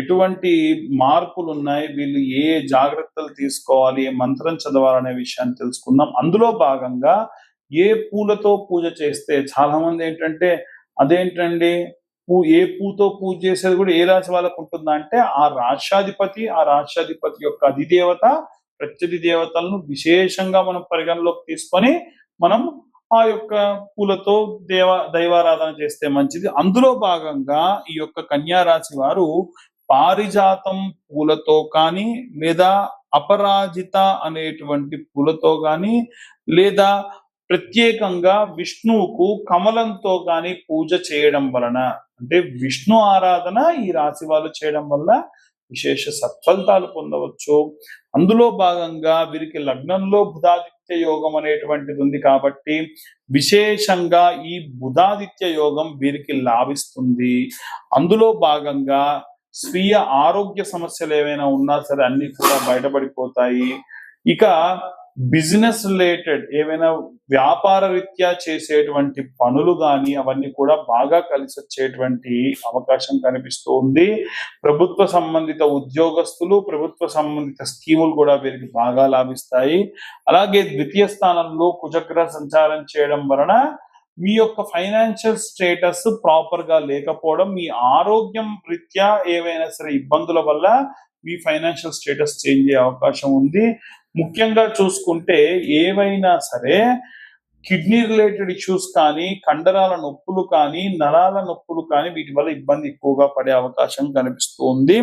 ఎటువంటి మార్పులు ఉన్నాయి వీళ్ళు ఏ జాగ్రత్తలు తీసుకోవాలి? ఏ మంత్రం చదవాలనే విషయాన్ని తెలుసుకుందాం. అందులో భాగంగా ఏ పూలతో పూజ చేస్తే చాలా మంది ఏంటంటే అదేంటండి? పూ ఏ పూతో పూజ చేసేది కూడా ఏ రాశి వాళ్ళకు ఉంటుందా అంటే ఆ రాష్ట్రాధిపతి ఆ రాష్ట్రాధిపతి యొక్క అధిదేవత ప్రత్యధి దేవతలను విశేషంగా మనం పరిగణలోకి తీసుకొని మనం ఆ యొక్క పూలతో దేవ దైవారాధన చేస్తే మంచిది. అందులో భాగంగా ఈ యొక్క కన్యా రాశి వారు పారిజాతం పూలతో కానీ లేదా అపరాజిత అనేటువంటి పూలతో కానీ లేదా ప్రత్యేకంగా విష్ణువుకు కమలంతో కానీ పూజ చేయడం వలన అంటే విష్ణు ఆరాధన ఈ రాశి వాళ్ళు చేయడం వల్ల విశేష సత్ఫలితాలు పొందవచ్చు. అందులో భాగంగా వీరికి లగ్నంలో బుధాదిత్య యోగం అనేటువంటిది ఉంది కాబట్టి విశేషంగా ఈ బుధాదిత్య యోగం వీరికి లాభిస్తుంది. అందులో భాగంగా స్వీయ ఆరోగ్య సమస్యలు ఏమైనా ఉన్నా సరే అన్ని కూడా బయటపడిపోతాయి. ఇక బిజినెస్ రిలేటెడ్ ఏమైనా వ్యాపార రీత్యా చేసేటువంటి పనులు కానీ అవన్నీ కూడా బాగా కలిసి వచ్చేటువంటి అవకాశం కనిపిస్తూ ఉంది ప్రభుత్వ సంబంధిత ఉద్యోగస్తులు ప్రభుత్వ సంబంధిత స్కీములు కూడా వీరికి బాగా లాభిస్తాయి. అలాగే ద్వితీయ స్థానంలో కుజగ్ర సంచారం చేయడం వలన మీ యొక్క ఫైనాన్షియల్ స్టేటస్ ప్రాపర్గా లేకపోవడం మీ ఆరోగ్యం రీత్యా ఏవైనా సరే ఇబ్బందుల వల్ల మీ ఫైనాన్షియల్ స్టేటస్ చేంజ్ అయ్యే అవకాశం ఉంది. ముఖ్యంగా చూసుకుంటే ఏవైనా సరే కిడ్నీ రిలేటెడ్ ఇష్యూస్ కానీ కండరాల నొప్పులు కానీ నరాల నొప్పులు కానీ వీటి వల్ల ఇబ్బంది ఎక్కువగా పడే అవకాశం కనిపిస్తుంది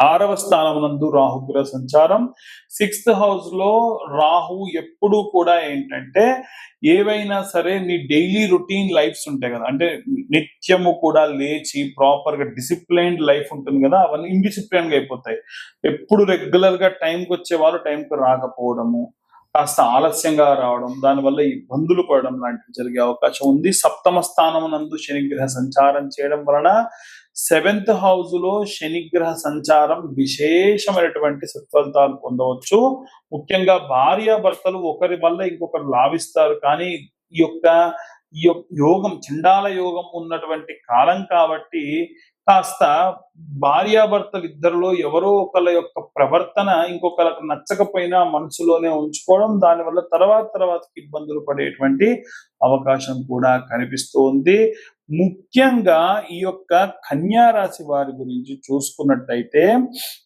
ఆరవ స్థానం నందు రాహుగ్రహ సంచారం. సిక్స్త్ హౌస్లో రాహు ఎప్పుడు కూడా ఏంటంటే ఏవైనా సరే నీ డైలీ రొటీన్ లైఫ్స్ ఉంటాయి కదా. అంటే నిత్యము కూడా లేచి ప్రాపర్గా డిసిప్లైన్డ్ లైఫ్ ఉంటుంది కదా. అవన్నీ ఇండిసిప్లైన్గా అయిపోతాయి. ఎప్పుడు రెగ్యులర్గా టైంకి వచ్చే వాళ్ళు టైంకి రాకపోవడము కాస్త ఆలస్యంగా రావడం దానివల్ల ఇబ్బందులు పడడం లాంటివి జరిగే అవకాశం ఉంది. సప్తమ స్థానం నందు శనిగ్రహ సంచారం చేయడం వలన సెవెంత్ హౌస్లో శనిగ్రహ సంచారం విశేషమైనటువంటి సత్ఫలితాలు పొందవచ్చు. ముఖ్యంగా భార్య భర్తలు ఒకరి వల్ల ఇంకొకరు లాభిస్తారు. కానీ ఈ యొక్క ఈ యొక్క యోగం చండాల యోగం ఉన్నటువంటి కాలం కాబట్టి కాస్త భార్యాభర్తలు ఇద్దరిలో ఎవరో ఒకళ్ళ యొక్క ప్రవర్తన ఇంకొకరికి నచ్చకపోయినా మనసులోనే ఉంచుకోవడం దానివల్ల తర్వాత తర్వాత ఇబ్బందులు పడేటువంటి అవకాశం కూడా కనిపిస్తోంది. ముఖ్యంగా ఈ యొక్క కన్యా రాశి వారి గురించి చూసుకున్నట్టయితే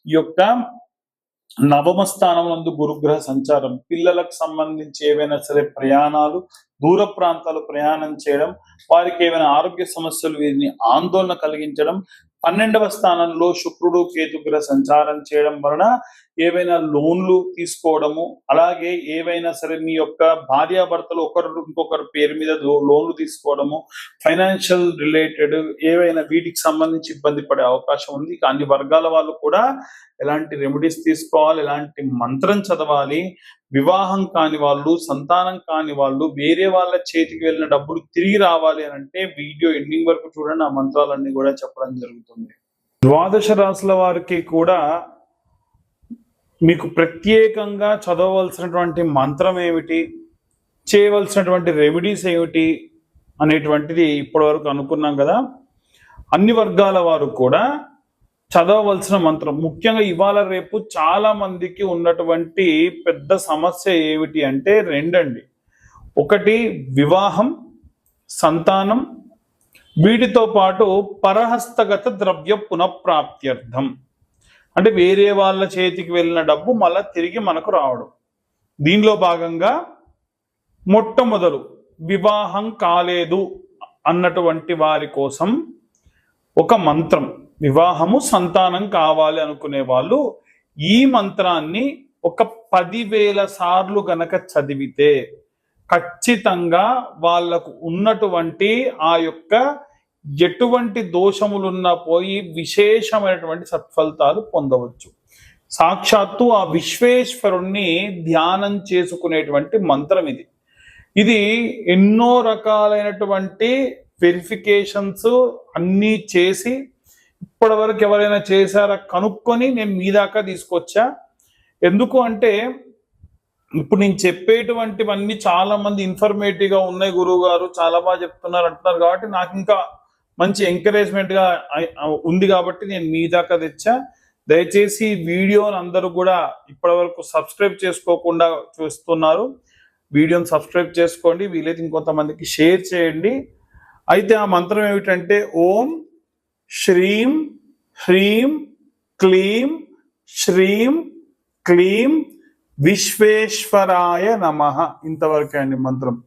ఈ యొక్క నవమ స్థానం నందు గురుగ్రహ సంచారం. పిల్లలకు సంబంధించి ఏవైనా సరే ప్రయాణాలు దూర ప్రాంతాలు ప్రయాణం చేయడం వారికి ఏమైనా ఆరోగ్య సమస్యలు వీరిని ఆందోళన కలిగించడం పన్నెండవ స్థానంలో శుక్రుడు కేతుగ్రహ సంచారం చేయడం వలన ఏవైనా లోన్లు తీసుకోవడము అలాగే ఏవైనా సరే మీ యొక్క భార్యాభర్తలు ఒకరు ఇంకొకరు పేరు మీద లోన్లు తీసుకోవడము ఫైనాన్షియల్ రిలేటెడ్ ఏవైనా వీటికి సంబంధించి ఇబ్బంది పడే అవకాశం ఉంది. అన్ని వర్గాల వాళ్ళు కూడా ఎలాంటి రెమెడీస్ తీసుకోవాలి ఎలాంటి మంత్రం చదవాలి వివాహం కాని వాళ్ళు సంతానం కాని వాళ్ళు వేరే వాళ్ళ చేతికి వెళ్ళిన డబ్బులు తిరిగి రావాలి అని అంటే వీడియో ఎండింగ్ వరకు చూడండి. ఆ మంత్రాలన్నీ కూడా చెప్పడం జరుగుతుంది. ద్వాదశ రాశుల వారికి కూడా మీకు ప్రత్యేకంగా చదవవలసినటువంటి మంత్రం ఏమిటి? చేయవలసినటువంటి రెమెడీస్ ఏమిటి? అనేటువంటిది ఇప్పటివరకు అనుకున్నాం కదా. అన్ని వర్గాల వారు కూడా చదవవలసిన మంత్రం. ముఖ్యంగా ఇవాళ రేపు చాలా మందికి ఉన్నటువంటి పెద్ద సమస్య ఏమిటి అంటే రెండండి. ఒకటి వివాహం సంతానం వీటితో పాటు పరహస్తగత ద్రవ్య పునఃప్రాప్త్యర్థం. అంటే వేరే వాళ్ళ చేతికి వెళ్ళిన డబ్బు మళ్ళా తిరిగి మనకు రావడం. దీనిలో భాగంగా మొట్టమొదలు వివాహం కాలేదు అన్నటువంటి వారి కోసం ఒక మంత్రం. వివాహము సంతానం కావాలి అనుకునే వాళ్ళు ఈ మంత్రాన్ని ఒక పదివేల సార్లు గనక చదివితే ఖచ్చితంగా వాళ్ళకు ఉన్నటువంటి ఆ యొక్క ఎటువంటి దోషములున్నా పోయి విశేషమైనటువంటి సత్ఫలితాలు పొందవచ్చు. సాక్షాత్తు ఆ విశ్వేశ్వరుణ్ణి ధ్యానం చేసుకునేటువంటి మంత్రం ఇది. ఇది ఎన్నో రకాలైనటువంటి వెరిఫికేషన్స్ అన్నీ చేసి ఇప్పటి వరకు ఎవరైనా చేశారా కనుక్కొని నేను మీ దాకా తీసుకొచ్చా? ఎందుకు అంటే ఇప్పుడు నేను చెప్పేటువంటివన్నీ చాలా మంది ఇన్ఫర్మేటివ్గా ఉన్నాయి గురువు గారు చాలా బాగా చెప్తున్నారు అంటున్నారు కాబట్టి నాకు ఇంకా మంచి ఎంకరేజ్మెంట్గా ఉంది కాబట్టి నేను మీ దాకా తెచ్చా. దయచేసి వీడియోని అందరూ కూడా ఇప్పటి వరకు సబ్స్క్రైబ్ చేసుకోకుండా చూస్తున్నారు. వీడియోని సబ్స్క్రైబ్ చేసుకోండి. వీలైతే ఇంకొంతమందికి షేర్ చేయండి. అయితే ఆ మంత్రం ఏమిటంటే ఓం శ్రీం హ్రీం క్లీం శ్రీం క్లీం విశ్వేశ్వరాయ నమ. ఇంతవరకే అండి మంత్రం.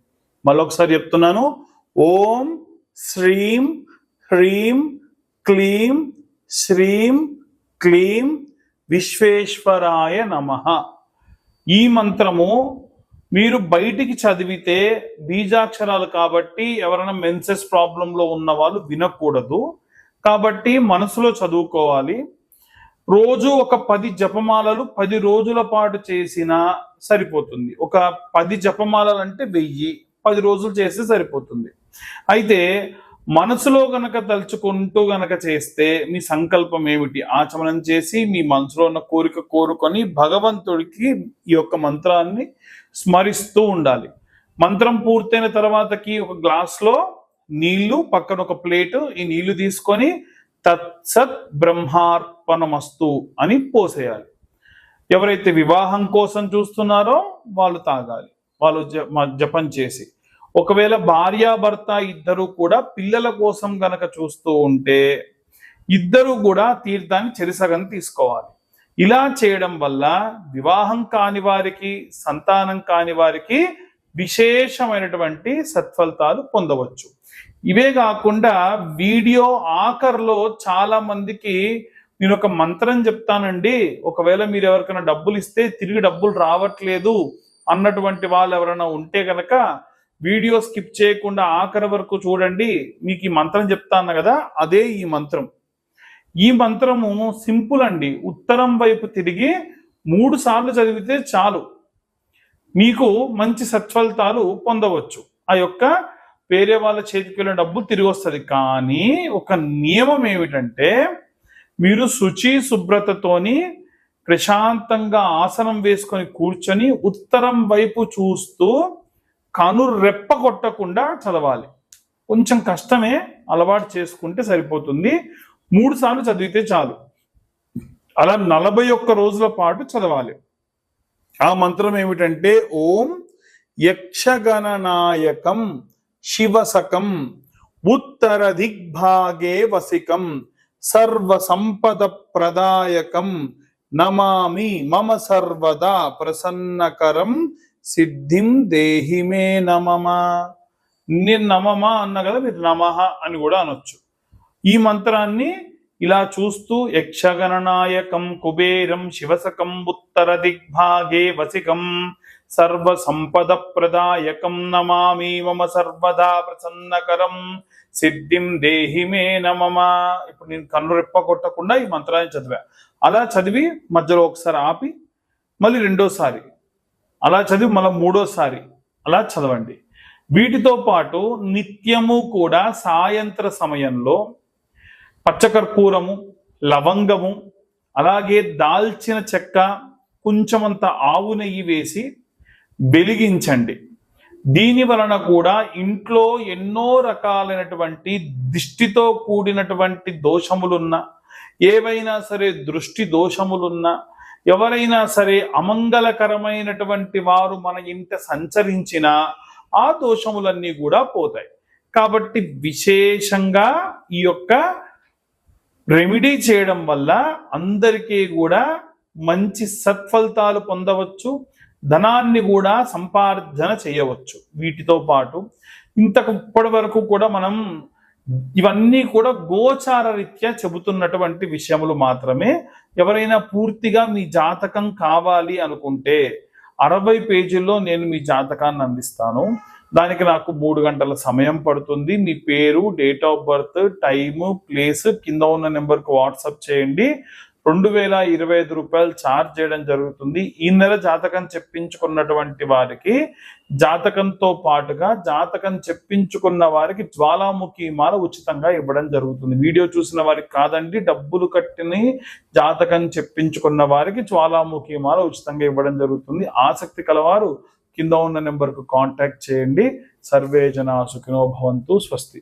మళ్ళొకసారి చెప్తున్నాను. ఓం శ్రీం హ్రీం క్లీం శ్రీం క్లీం విశ్వేశ్వరాయ నమ. ఈ మంత్రము మీరు బయటికి చదివితే బీజాక్షరాలు కాబట్టి ఎవరైనా మెన్సెస్ ప్రాబ్లంలో ఉన్న వాళ్ళు వినకూడదు. కాబట్టి మనసులో చదువుకోవాలి. రోజు ఒక పది జపమాలలు పది రోజుల పాటు చేసినా సరిపోతుంది. ఒక పది జపమాలలు అంటే వెయ్యి పది రోజులు చేస్తే సరిపోతుంది. అయితే మనసులో గనక తలుచుకుంటూ గనక చేస్తే మీ సంకల్పం ఏమిటి? ఆచమనం చేసి మీ మనసులో ఉన్న కోరిక కోరుకొని భగవంతుడికి ఈ యొక్క మంత్రాన్ని స్మరిస్తూ ఉండాలి. మంత్రం పూర్తయిన తర్వాతకి ఒక గ్లాస్లో నీళ్ళు పక్కన ఒక ప్లేటు ఈ నీళ్ళు తీసుకొని తత్సత్ బ్రహ్మార్పణమస్తు అని పోసేయాలి. ఎవరైతే వివాహం కోసం చూస్తున్నారో వాళ్ళు తాగాలి. వాళ్ళు మ- జపం చేసి. ఒకవేళ భార్యాభర్త ఇద్దరు కూడా పిల్లల కోసం గనక చూస్తూ ఉంటే ఇద్దరు కూడా తీర్థాన్ని చెరిసగం తీసుకోవాలి. ఇలా చేయడం వల్ల వివాహం కాని వారికి సంతానం కాని వారికి విశేషమైనటువంటి సత్ఫలితాలు పొందవచ్చు. ఇవే కాకుండా వీడియో ఆఖర్లో చాలా మందికి నేను ఒక మంత్రం చెప్తానండి. ఒకవేళ మీరు ఎవరికైనా డబ్బులు ఇస్తే తిరిగి డబ్బులు రావట్లేదు అన్నటువంటి వాళ్ళు ఎవరైనా ఉంటే కనుక వీడియో స్కిప్ చేయకుండా ఆఖరి వరకు చూడండి. మీకు ఈ మంత్రం చెప్తాను కదా అదే ఈ మంత్రం. ఈ మంత్రము సింపుల్ అండి. ఉత్తరం వైపు తిరిగి మూడు సార్లు చదివితే చాలు. మీకు మంచి సత్ఫలితాలు పొందవచ్చు. ఆ యొక్క వేరే వాళ్ళ చేతికి వెళ్ళిన డబ్బు తిరిగి వస్తుంది. కానీ ఒక నియమం ఏమిటంటే మీరు శుచి శుభ్రతతోని ప్రశాంతంగా ఆసనం వేసుకొని కూర్చొని ఉత్తరం వైపు చూస్తూ కను రెప్ప కొట్టకుండా చదవాలి. కొంచెం కష్టమే అలవాటు చేసుకుంటే సరిపోతుంది. మూడు సార్లు చదివితే చాలు. అలా నలభై ఒక్క రోజుల పాటు చదవాలి. ఆ మంత్రం ఏమిటంటే ఓం యక్షగణనాయకం శివసకం ఉత్తర దిగ్భాగే వసికం సర్వ సంపద ప్రదాయకం నమామి మమ సర్వదా ప్రసన్నకరం సిద్ధిం దేహి మే నమమా నేను నమమా అన్న కదా మీరు నమః అని కూడా అనొచ్చు. ఈ మంత్రాన్ని ఇలా చూస్తూ యక్షగణనాయకం కుబేరం శివసకం ఉత్తర దిగ్భాగే వసికం సర్వ సంపద ప్రదాయకం నమామి మమ సర్వదా ప్రసన్నకరం సిద్ధిం దేహి మే నమమా. ఇప్పుడు నేను కన్ను రెప్ప కొట్టకుండా ఈ మంత్రాన్ని చదివా. అలా చదివి మధ్యలో ఒకసారి ఆపి మళ్ళీ రెండోసారి. అలా చదివి మళ్ళీ మూడోసారి. అలా చదవండి. వీటితో పాటు నిత్యము కూడా సాయంత్ర సమయంలో పచ్చకర్పూరము లవంగము అలాగే దాల్చిన చెక్క కొంచెమంత ఆవు నెయ్యి వేసి వెలిగించండి. దీని వలన కూడా ఇంట్లో ఎన్నో రకాలైనటువంటి దిష్టితో కూడినటువంటి దోషములున్నా ఏవైనా సరే దృష్టి దోషములున్నా ఎవరైనా సరే అమంగళకరమైనటువంటి వారు మన ఇంట సంచరించినా ఆ దోషములన్నీ కూడా పోతాయి. కాబట్టి విశేషంగా ఈ యొక్క రెమెడీ చేయడం వల్ల అందరికీ కూడా మంచి సత్ఫలితాలు పొందవచ్చు ధనాన్ని కూడా సంపార్జన చేయవచ్చు వీటితో పాటు. ఇంతకు ఇప్పటి వరకు కూడా మనం ఇవన్నీ కూడా గోచార రీత్యా చెబుతున్నటువంటి విషయములు మాత్రమే. ఎవరైనా పూర్తిగా మీ జాతకం కావాలి అనుకుంటే అరవై పేజీల్లో నేను మీ జాతకాన్ని అందిస్తాను. దానికి నాకు మూడు గంటల సమయం పడుతుంది. మీ పేరు date of birth time place కింద ఉన్న నెంబర్కి వాట్సాప్ చేయండి. రెండు వేల ఇరవై ఐదు రూపాయలు ఛార్జ్ చేయడం జరుగుతుంది. ఈ నెల జాతకం చెప్పించుకున్నటువంటి వారికి జాతకంతో పాటుగా జాతకం చెప్పించుకున్న వారికి జ్వాలాముఖి మాల ఉచితంగా ఇవ్వడం జరుగుతుంది. వీడియో చూసిన వారికి కాదండి డబ్బులు కట్టిని జాతకం చెప్పించుకున్న వారికి జ్వాలాముఖి మాల ఉచితంగా ఇవ్వడం జరుగుతుంది. ఆసక్తి కలవారు కింద ఉన్న నెంబర్కు కాంటాక్ట్ చేయండి. సర్వే జనా సుఖినో భవంతు స్వస్తి.